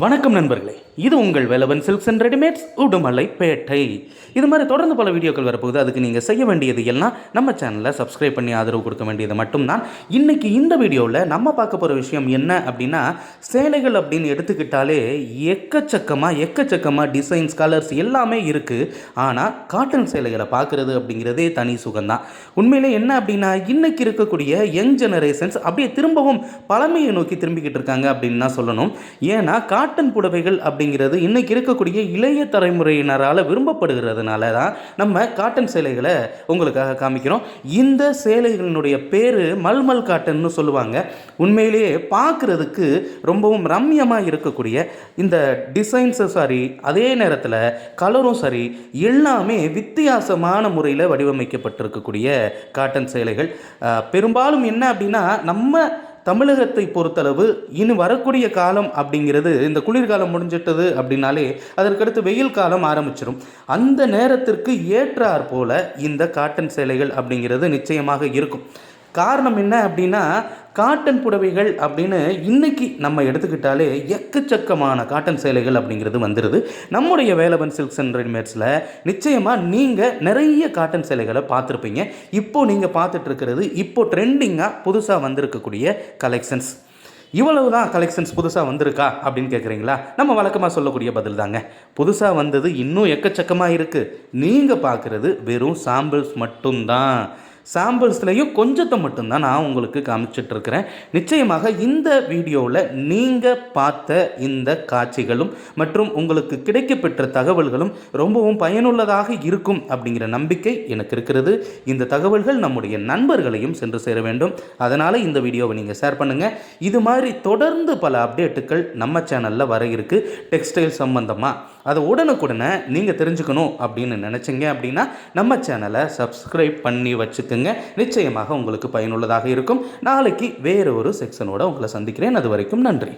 வணக்கம் நண்பர்களே இது உங்கள் Velavan silks and readymades Udumalaipettai இது மாதிரி தொடர்ந்து பல வீடியோக்கள் வரப்போகுது. அதுக்கு நீங்கள் செய்ய வேண்டியது எல்லாம் நம்ம சேனலை சப்ஸ்கிரைப் பண்ணி ஆதரவு கொடுக்க வேண்டியது மட்டும்தான். இன்றைக்கி இந்த வீடியோவில் நம்ம பார்க்க போகிற விஷயம் என்ன அப்படின்னா சேலைகள் அப்படின்னு எடுத்துக்கிட்டாலே எக்கச்சக்கமாக எக்கச்சக்கமாக டிசைன்ஸ் கலர்ஸ் எல்லாமே இருக்குது ஆனால் காட்டன் சேலைகளை பார்க்குறது அப்படிங்கிறதே தனி சுகம்தான். உண்மையிலே என்ன அப்படின்னா இன்றைக்கி இருக்கக்கூடிய யங் ஜெனரேஷன்ஸ் அப்படியே திரும்பவும் பழமையை நோக்கி திரும்பிக்கிட்டு இருக்காங்க அப்படின்னு தான் சொல்லணும். ஏன்னா காட்டன் புடவைகள் அப்படிங்கிறது இன்றைக்கி இருக்கக்கூடிய இளைய தலைமுறையினரால் விரும்பப்படுகிறதுனால தான் நம்ம காட்டன் சேலைகளை உங்களுக்காக காமிக்கிறோம். இந்த சேலைகளினுடைய பேர் மல்மல் காட்டன்னு சொல்லுவாங்க. உண்மையிலேயே பார்க்குறதுக்கு ரொம்பவும் ரம்யமாக இருக்கக்கூடிய இந்த டிசைன்ஸும் சரி அதே நேரத்தில் கலரும் சரி எல்லாமே வித்தியாசமான முறையில் வடிவமைக்கப்பட்டிருக்கக்கூடிய காட்டன் சேலைகள். பெரும்பாலும் என்ன அப்படின்னா நம்ம தமிழகத்தை பொறுத்தளவு இனி வரக்கூடிய காலம் அப்படிங்கிறது இந்த குளிர்காலம் முடிஞ்சிட்டது அப்படின்னாலே அதற்கடுத்து வெயில் காலம் ஆரம்பிச்சிடும் அந்த நேரத்திற்கு ஏற்றாற் போல இந்த காட்டன் சேலைகள் அப்படிங்கிறது நிச்சயமாக இருக்கும். காரணம் என்ன அப்படின்னா காட்டன் புடவைகள் அப்படின்னு இன்னைக்கு நம்ம எடுத்துக்கிட்டாலே எக்கச்சக்கமான காட்டன் சேலைகள் அப்படிங்கிறது வந்துடுது நம்முடைய வேலவன் சில்க்ஸ் அண்ட் ரெடிமேட்ஸில் நிச்சயமாக நீங்கள் நிறைய காட்டன் சேலைகளை பார்த்துருப்பீங்க. இப்போ நீங்கள் பார்த்துட்ருக்கிறது இப்போது இப்போ ட்ரெண்டிங்காக புதுசாக வந்திருக்கக்கூடிய கலெக்ஷன்ஸ் இவ்வளவு தான் கலெக்ஷன்ஸ் புதுசாக வந்திருக்கா அப்படின்னு கேட்குறீங்களா நம்ம வழக்கமாக சொல்லக்கூடிய பதில் தாங்க. புதுசாக வந்தது இன்னும் எக்கச்சக்கமாக இருக்குது நீங்கள் பார்க்குறது வெறும் சாம்பிள்ஸ் மட்டும்தான். சாம்பிள்ஸ்லையும் கொஞ்சத்தை மட்டும்தான் நான் உங்களுக்கு காமிச்சிட்ருக்கிறேன் நிச்சயமாக இந்த வீடியோவில் நீங்கள் பார்த்த இந்த காட்சிகளும் மற்றும் உங்களுக்கு கிடைக்கப்பெற்ற தகவல்களும் ரொம்பவும் பயனுள்ளதாக இருக்கும் அப்படிங்கிற நம்பிக்கை எனக்கு இருக்கிறது. இந்த தகவல்கள் நம்முடைய நண்பர்களையும் சென்று சேர வேண்டும். அதனால் இந்த வீடியோவை நீங்கள் ஷேர் பண்ணுங்கள் இது மாதிரி தொடர்ந்து பல அப்டேட்டுகள் நம்ம சேனலில் வர இருக்குது டெக்ஸ்டைல் சம்பந்தமாக அதை உடனுக்குடனே நீங்கள் தெரிஞ்சுக்கணும் அப்படின்னு நினச்சிங்க அப்படின்னா நம்ம சேனலை சப்ஸ்கிரைப் பண்ணி வச்சுக்கோங்க நிச்சயமாக உங்களுக்கு பயனுள்ளதாக இருக்கும். நாளைக்கு வேறு ஒரு செக்ஷனோட உங்களை சந்திக்கிறேன். அது வரைக்கும் நன்றி.